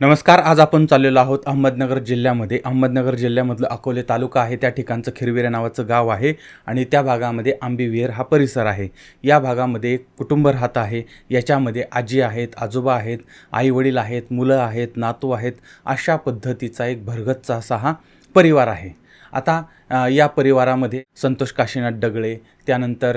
नमस्कार आज आपण चाललेलो आहोत अहमदनगर जिल्ह्यामध्ये. अहमदनगर जिल्ह्यामधलं अकोले तालुका आहे त्या ठिकाणचं खिरविरे नावाचं गाव आहे आणि त्या भागामध्ये आंबीविहीर हा परिसर आहे. या भागामध्ये एक कुटुंब राहत आहे. याच्यामध्ये आजी आहेत आजोबा आहेत आईवडील आहेत मुलं आहेत नातू आहेत अशा पद्धतीचा एक भरगतचा असा हा परिवार आहे. आता या परिवारामध्ये संतोष काशीनाथ डगळे त्यानंतर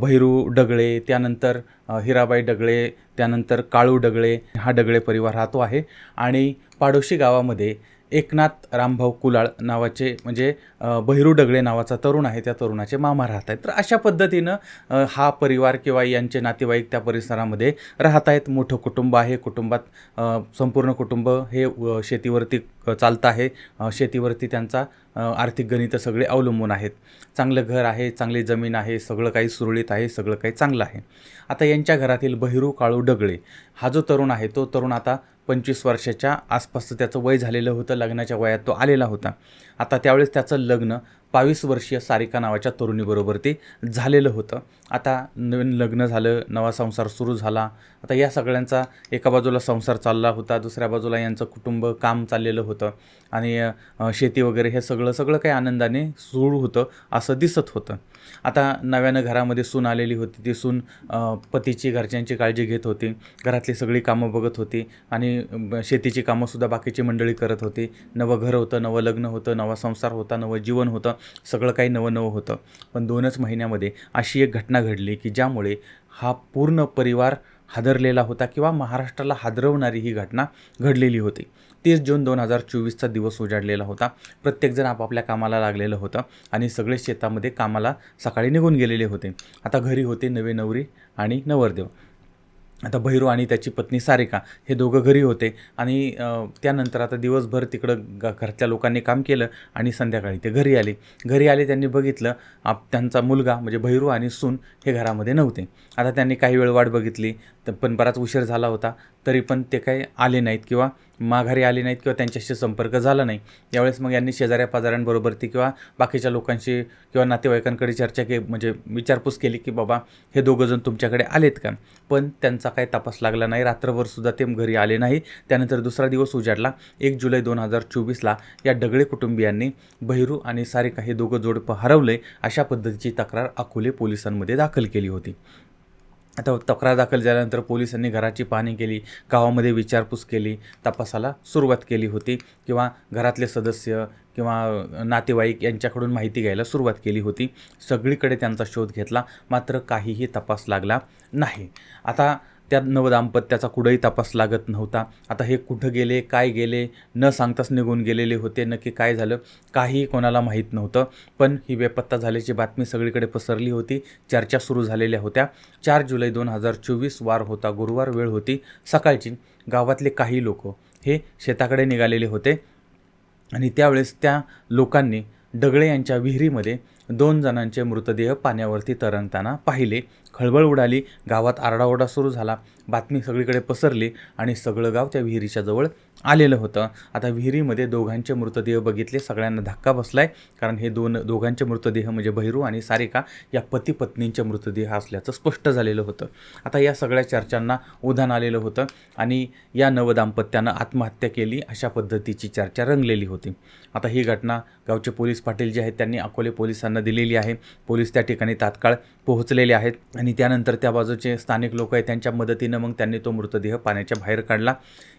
भैरू डगळे त्यानंतर हिराबाई डगळे त्यानंतर काळू डगळे हा डगळे परिवार राहतो आहे. आणि पाडोशी गावामध्ये एकनाथ रामभाऊ कुलाळ नावाचे म्हणजे बहिरू डगळे नावाचा तरुण आहे त्या तरुणाचे मामा राहत आहेत. तर अशा पद्धतीनं हा परिवार किंवा यांचे नातेवाईक त्या परिसरामध्ये राहत आहेत. मोठं कुटुंब आहे. कुटुंबात संपूर्ण कुटुंब हे शेतीवरती चालतं आहे. शेतीवरती त्यांचा आर्थिक गणितं सगळे अवलंबून आहेत. चांगलं घर आहे चांगली जमीन आहे सगळं काही सुरळीत आहे सगळं काही चांगलं आहे. आता यांच्या घरातील बहिरू काळू डगळे हा जो तरुण आहे तो तरुण आता पंचवीस वर्षाच्या आसपासचं त्याचं वय झालेलं होतं लग्नाच्या वयात तो आलेला होता. आता त्यावेळेस त्याचं लग्न बावीस वर्षीय सारिका नावाच्या तरुणीबरोबर ते झालेलं होतं. आता नवीन लग्न झालं नवा संसार सुरू झाला. आता या सगळ्यांचा एका बाजूला संसार चालला होता दुसऱ्या बाजूला यांचं कुटुंब काम चाललेलं होतं. आणि शेती वगैरे हे सगळं सगळं काही आनंदाने सुरू होतं असं दिसत होतं. आता नव्यानं घरामध्ये सून आलेली होती. ती सून पतीची घरच्यांची काळजी घेत होती. घरातली सगळी कामं बघत होती. आणि ब- शेतीची कामंसुद्धा बाकीची मंडळी करत होती. नवं घर होतं नवं लग्न होतं नवा संसार होता नवं जीवन होतं. सगळं काही नवं नवं होतं. पण दोनच महिन्यामध्ये अशी एक घटना घडली की ज्यामुळे हा पूर्ण परिवार हादरलेला होता किंवा महाराष्ट्राला हादरवणारी ही घटना घडलेली होती. तीस जून दोन हजार चोवीसचा दिवस उजाडलेला होता. प्रत्येकजण आपापल्या कामाला लागलेलं होतं आणि सगळे शेतामध्ये कामाला सकाळी निघून गेलेले होते. आता घरी होते नवे नवरी आणि नवरदेव. आता भैरू आणि त्याची पत्नी सारिका हे दोघं घरी होते आणि त्यानंतर आता दिवसभर तिकडं ग घरच्या लोकांनी काम केलं आणि संध्याकाळी ते घरी आले. घरी आले त्यांनी बघितलं आप त्यांचा मुलगा म्हणजे भैरू आणि सून हे घरामध्ये नव्हते. आता त्यांनी काही वेळ वाट बघितली तर पण बराच उशीर झाला होता. तरी पण ते काही आले नाहीत किंवा माघारी आले नाहीत किंवा त्यांच्याशी संपर्क झाला नाही. यावेळेस मग यांनी शेजाऱ्या पाजाऱ्यांबरोबर ती किंवा बाकीच्या लोकांशी किंवा नातेवाईकांकडे चर्चा के म्हणजे विचारपूस केली की बाबा हे दोघंजण तुमच्याकडे आलेत का? पण त्यांचा काही तपास लागला नाही. रात्रभरसुद्धा ते घरी आले नाही. त्यानंतर दुसरा दिवस उजाडला. एक जुलै दोन हजार चोवीसला या डगळे कुटुंबियांनी बहिरू आणि सारिका हे दोघं जोडपं हरवले अशा पद्धतीची तक्रार अकोले पोलिसांमध्ये दाखल केली होती. आता तक्रार दाखल झाल्यानंतर पोलिसांनी घराची पाहणी केली गावामध्ये विचारपूस केली तपासाला सुरुवात केली होती किंवा घरातले सदस्य किंवा नातेवाईक यांच्याकडून माहिती घ्यायला सुरुवात केली होती. सगळीकडे त्यांचा शोध घेतला मात्र काहीही तपास लागला नाही. आता त्या नवदाम्पत्याचा कुठंही तपास लागत नव्हता. आता हे कुठं गेले काय गेले न सांगताच निघून गेलेले होते नक्की काय झालं काही कोणाला माहीत नव्हतं. पण ही बेपत्ता झाल्याची बातमी सगळीकडे पसरली होती. चर्चा सुरू झालेल्या होत्या. चार जुलै दोन हजार चोवीस वार होता. गुरुवार वेळ होती. सकाळची गावातले काही लोक हे शेताकडे निघालेले होते आणि त्यावेळेस त्या लोकांनी डगळे यांच्या विहिरीमध्ये दोन जणांचे मृतदेह पाण्यावरती तरंगताना पाहिले. खळबळ उडाली. गावात आरडाओरडा सुरू झाला. बातमी सगळीकडे पसरली आणि सगळं गाव त्या विहिरीच्या जवळ आलेलं होतं. आता विहिरीमध्ये दोघांचे मृतदेह बघितले सगळ्यांना धक्का बसलाय. कारण हे दोन दोघांचे मृतदेह म्हणजे बहिरू आणि सारिका या पती पत्नींचे मृतदेह असल्याचं स्पष्ट झालेलं होतं. आता या सगळ्या चर्चांना उधाण आलेलं होतं आणि या नवदाम्पत्यानं आत्महत्या केली अशा पद्धतीची चर्चा रंगलेली होती. आता ही घटना गावचे पोलीस पाटील जे आहेत त्यांनी अकोले पोलिसांना दिलेली आहे. पोलीस त्या ठिकाणी तात्काळ पोहोचलेले आहेत आणि त्यानंतर त्या बाजूचे स्थानिक लोक आहेत त्यांच्या मदतीनं मग त्यांनी तो मृतदेह पाण्याच्या बाहेर काढला.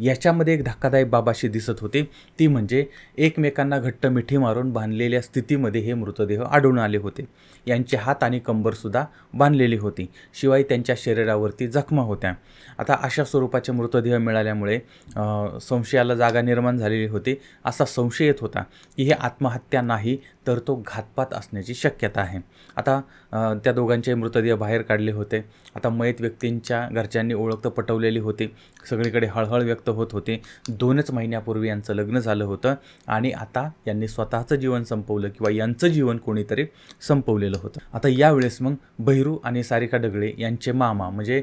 याच्यामध्ये एक धक्कादायक बाबाशी दिसत होती. ती म्हणजे एकमेकांना घट्ट मिठी मारून बांधलेल्या स्थितीमध्ये हे मृतदेह आढळून आले होते. यांचे हात आणि कंबरसुद्धा बांधलेली होती. शिवाय त्यांच्या शरीरावरती जखमा होत्या. आता अशा स्वरूपाचे मृतदेह मिळाल्यामुळे संशयाला जागा निर्माण झालेली होती असा संशय येत होता की हे आत्महत्या नाही तर तो घातपात असण्याची शक्यता आहे. आता त्या त्या दोघांचे मृतदेह बाहेर काढले होते. आता मयत व्यक्तींच्या घरच्यांनी ओळख तर पटवलेली होती. सगळीकडे हळहळ व्यक्त होत होती. दोनच महिन्यापूर्वी यांचं लग्न झालं होतं आणि आता यांनी स्वतःचं जीवन संपवलं किंवा यांचं जीवन कोणीतरी संपवलेलं होतं. आता यावेळेस मग बहिरू आणि सारिका डगळे यांचे मामा म्हणजे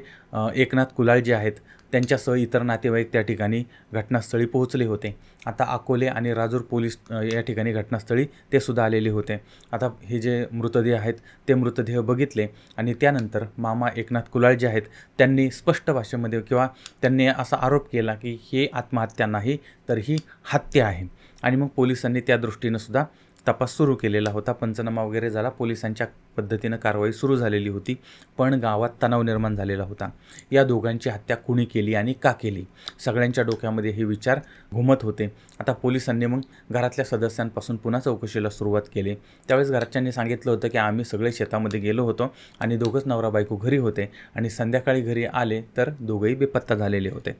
एकनाथ कुलाळ जे आहेत त्यांच्यासह इतर नातेवाईक त्या ठिकाणी घटनास्थळी पोहोचले होते. आता अकोले आणि राजूर पोलीस या ठिकाणी घटनास्थळी ते सुद्धा आलेले होते. आता हे जे मृतदेह आहेत ते मृतदेह बघितले आणि त्यानंतर मामा एकनाथ कुलाळ जे आहेत त्यांनी स्पष्ट भाषेमध्ये किंवा त्यांनी असा आरोप केला की हे आत्महत्या नाही तर ही हत्या आहे. आणि मग पोलिसांनी त्या दृष्टीनं सुद्धा तपास सुरू केलेला होता. पंचनामा वगैरे झाला पोलिसांच्या पद्धतीनं कारवाई सुरू झालेली होती पण गावात तणाव निर्माण झालेला होता. या दोघांची हत्या कुणी केली आणि का केली? सगळ्यांच्या डोक्यामध्ये हे विचार घुमत होते. आता पोलिसांनी मग घरातल्या सदस्यांपासून पुन्हा चौकशीला सुरुवात केली. त्यावेळेस घरच्यांनी सांगितलं होतं की आम्ही सगळे शेतामध्ये गेलो होतो आणि दोघंच नवरा बायको घरी होते आणि संध्याकाळी घरी आले तर दोघंही बेपत्ता झालेले होते.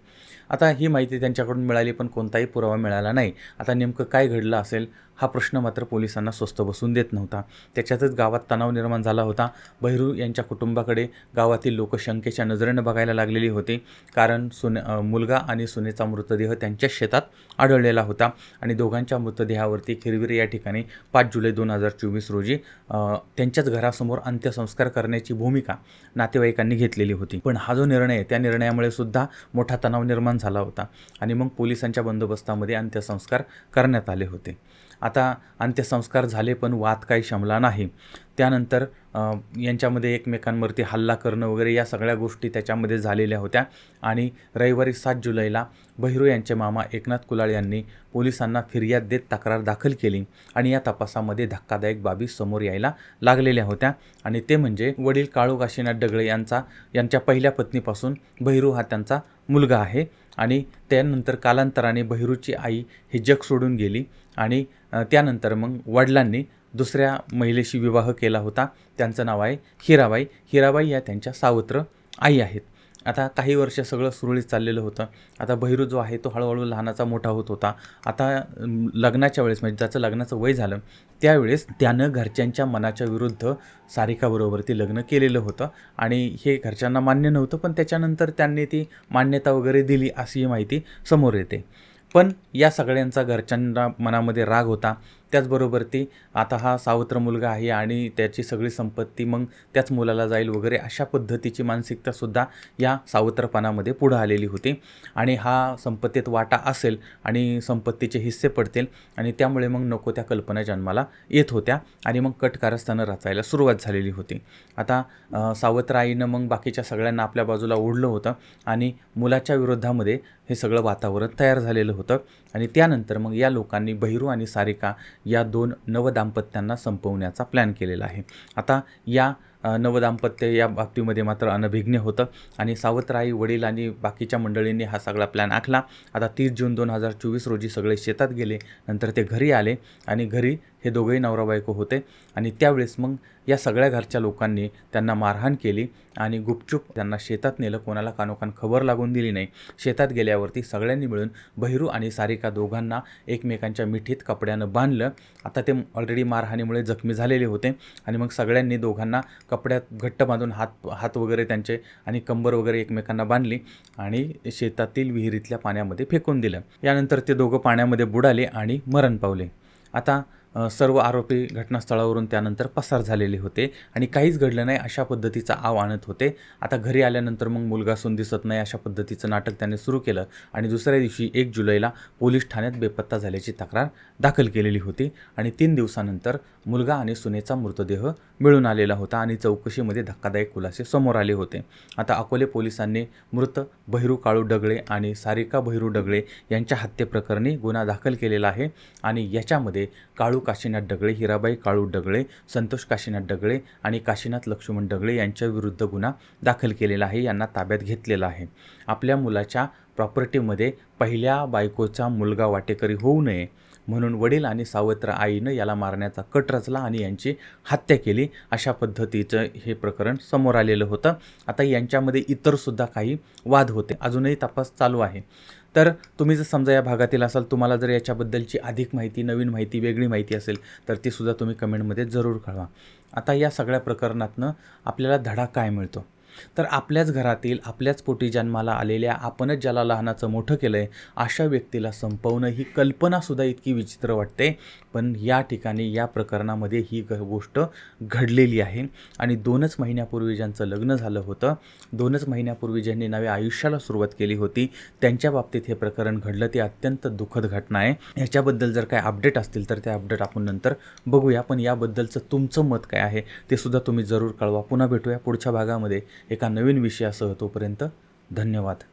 आता ही माहिती त्यांच्याकडून मिळाली पण कोणताही पुरावा मिळाला नाही. आता नेमकं काय घडलं असेल हा प्रश्न मात्र पोलिसांना स्वस्त बसून देत नव्हता. त्याच्यातच गावात तणाव निर्माण निर्माण झाला होता. बहिरू यांच्या कुटुंबाकडे गावातील लोक शंकेच्या नजरेनं बघायला लागलेली होती. कारण सुने मुलगा आणि सुनेचा मृतदेह त्यांच्या शेतात आढळलेला होता आणि दोघांच्या मृतदेहावरती खिरविरे या ठिकाणी पाच जुलै दोन हजार चोवीस रोजी त्यांच्याच घरासमोर अंत्यसंस्कार करण्याची भूमिका नातेवाईकांनी घेतलेली होती. पण हा जो निर्णय त्या निर्णयामुळे सुद्धा मोठा तणाव निर्माण झाला होता आणि मग पोलिसांच्या बंदोबस्तामध्ये अंत्यसंस्कार करण्यात आले होते. आता अंत्यसंस्कार झाले पण वाद काही शमला नाही. त्यानंतर यांच्यामध्ये एकमेकांवरती हल्ला करणं वगैरे या सगळ्या गोष्टी त्याच्यामध्ये झालेल्या होत्या. आणि रविवारी सात जुलैला बहिरू यांचे मामा एकनाथ कुलाळ यांनी पोलिसांना फिर्याद देत तक्रार दाखल केली आणि या तपासामध्ये धक्कादायक बाबी समोर यायला लागलेल्या होत्या. आणि ते म्हणजे वडील काळू काशीनाथ डगळे यांचा यांच्या पहिल्या पत्नीपासून बहिरू हा त्यांचा मुलगा आहे. आणि त्यानंतर कालांतराने बहिरूची आई हे जग सोडून गेली आणि त्यानंतर मग वडिलांनी दुसऱ्या महिलेशी विवाह केला होता. त्यांचं नाव आहे हिराबाई. हिराबाई या त्यांच्या सावत्र आई आहेत. आता काही वर्ष सगळं सुरळीत चाललेलं होतं. आता बहिरू जो आहे तो हळूहळू लहानाचा मोठा होत होता. आता लग्नाच्या वेळेस म्हणजे ज्याचं लग्नाचं वय झालं त्यावेळेस त्यानं घरच्यांच्या मनाच्या विरुद्ध सारिकाबरोबर लग्न केलेलं होतं. आणि हे घरच्यांना मान्य नव्हतं पण त्याच्यानंतर त्यांनी ती मान्यता वगैरे दिली अशी माहिती समोर येते. पण या सगळ्यांचा घरच्यांना मनामध्ये राग होता. त्याचबरोबर ती आता हा सावत्र मुलगा आहे आणि त्याची सगळी संपत्ती मग त्याच मुलाला जाईल वगैरे अशा पद्धतीची मानसिकतासुद्धा या सावत्रपणामध्ये पुढं आलेली होती. आणि हा संपत्तीत वाटा असेल आणि संपत्तीचे हिस्से पडतील आणि त्यामुळे मग नको त्या कल्पना जन्माला येत होत्या आणि मग कट कारस्थानं रचायला सुरुवात झालेली होती. आता सावत्र आईनं मग बाकीच्या सगळ्यांना आपल्या बाजूला ओढलं होतं आणि मुलाच्या विरोधामध्ये हे सगळं वातावरण तयार झालेलं होतं आणि त्यानंतर मग या लोकांनी बहिरू आणि सारिका या दोन नवदाम्पत्यांना संपवण्याचा प्लॅन केलेला आहे. आता या नवदाम्पत्य या बाबतीमध्ये मात्र अनभिज्ञ होतं आणि सावत्राई वडील आणि बाकीच्या मंडळींनी हा सगळा प्लॅन आखला. आता तीस जून दोन हजार चोवीस रोजी सगळे शेतात गेले नंतर ते घरी आले आणि घरी हे दोघंही नवरा बायको होते. आणि त्यावेळेस मग या सगळ्या घरच्या लोकांनी त्यांना मारहाण केली आणि गुपचूप त्यांना शेतात नेलं. कोणाला कानोकान खबर लागून दिली नाही. शेतात गेल्यावरती सगळ्यांनी मिळून बहिरू आणि सारिका दोघांना एकमेकांच्या मिठीत कपड्यानं बांधलं. आता ते ऑलरेडी मारहाणीमुळे जखमी झालेले होते. आणि मग सगळ्यांनी दोघांना कपड्यात घट्ट बांधून हात हात वगैरे त्यांचे आणि कंबर वगैरे एकमेकांना बांधली आणि शेतातील विहिरीतल्या पाण्यामध्ये फेकून दिलं. यानंतर ते दोघं पाण्यामध्ये बुडाले आणि मरण पावले. आता सर्व आरोपी घटनास्थळावरून त्यानंतर पसार झालेले होते आणि काहीच घडलं नाही अशा पद्धतीचा आव आणत होते. आता घरी आल्यानंतर मग मुलगा सून दिसत नाही अशा पद्धतीचं नाटक त्याने सुरू केलं आणि दुसऱ्या दिवशी एक जुलैला पोलीस ठाण्यात बेपत्ता झाल्याची तक्रार दाखल केलेली होती आणि तीन दिवसानंतर मुलगा आणि सुनेचा मृतदेह मिळून आलेला होता आणि चौकशीमध्ये धक्कादायक खुलासे समोर आले होते. आता अकोले पोलिसांनी मृत बहिरू काळू डगळे आणि सारिका बहिरू डगळे यांच्या हत्येप्रकरणी गुन्हा दाखल केलेला आहे आणि याच्यामध्ये काळू काशीनाथ डगळे हिराबाई काळू डगळे संतोष काशीनाथ डगळे आणि काशीनाथ लक्ष्मण डगळे यांच्या विरुद्ध गुन्हा दाखल केलेला आहे यांना ताब्यात घेतलेला आहे. आपल्या मुलाच्या प्रॉपर्टीमध्ये पहिल्या बायकोचा मुलगा वाटेकरी होऊ नये म्हणून वडील आणि सावत्र आईनं याला मारण्याचा कट रचला आणि यांची हत्या केली. अशा पद्धतीचं हे प्रकरण समोर आलेलं होतं. आता यांच्यामध्ये इतरसुद्धा काही वाद होते. अजूनही तपास चालू आहे. तर तुम्ही जर समजा या भागातील असाल तुम्हाला जर याच्याबद्दलची अधिक माहिती नवीन माहिती वेगळी माहिती असेल तर ती सुद्धा तुम्ही कमेंटमध्ये जरूर कळवा. आता या सगळ्या प्रकरणातनं आपल्याला धडा काय मिळतो? तर आपल्याच घरातील आपल्याच पोटी जन्माला आलेल्या आपणच ज्याला लहानाचं मोठं केलं आहे अशा व्यक्तीला संपवणं ही कल्पनासुद्धा इतकी विचित्र वाटते. पण या ठिकाणी या प्रकरणामध्ये ही ग गोष्ट घडलेली आहे. आणि दोनच महिन्यापूर्वी ज्यांचं लग्न झालं होतं दोनच महिन्यापूर्वी ज्यांनी नव्या आयुष्याला सुरुवात केली होती त्यांच्या बाबतीत हे प्रकरण घडलं. ते अत्यंत दुःखद घटना आहे. ह्याच्याबद्दल जर काय अपडेट असतील तर ते अपडेट आपण नंतर बघूया. पण याबद्दलचं तुमचं मत काय आहे ते सुद्धा तुम्ही जरूर कळवा. पुन्हा भेटूया पुढच्या भागामध्ये. एका नवीन विषयासह तोपर्यंत धन्यवाद.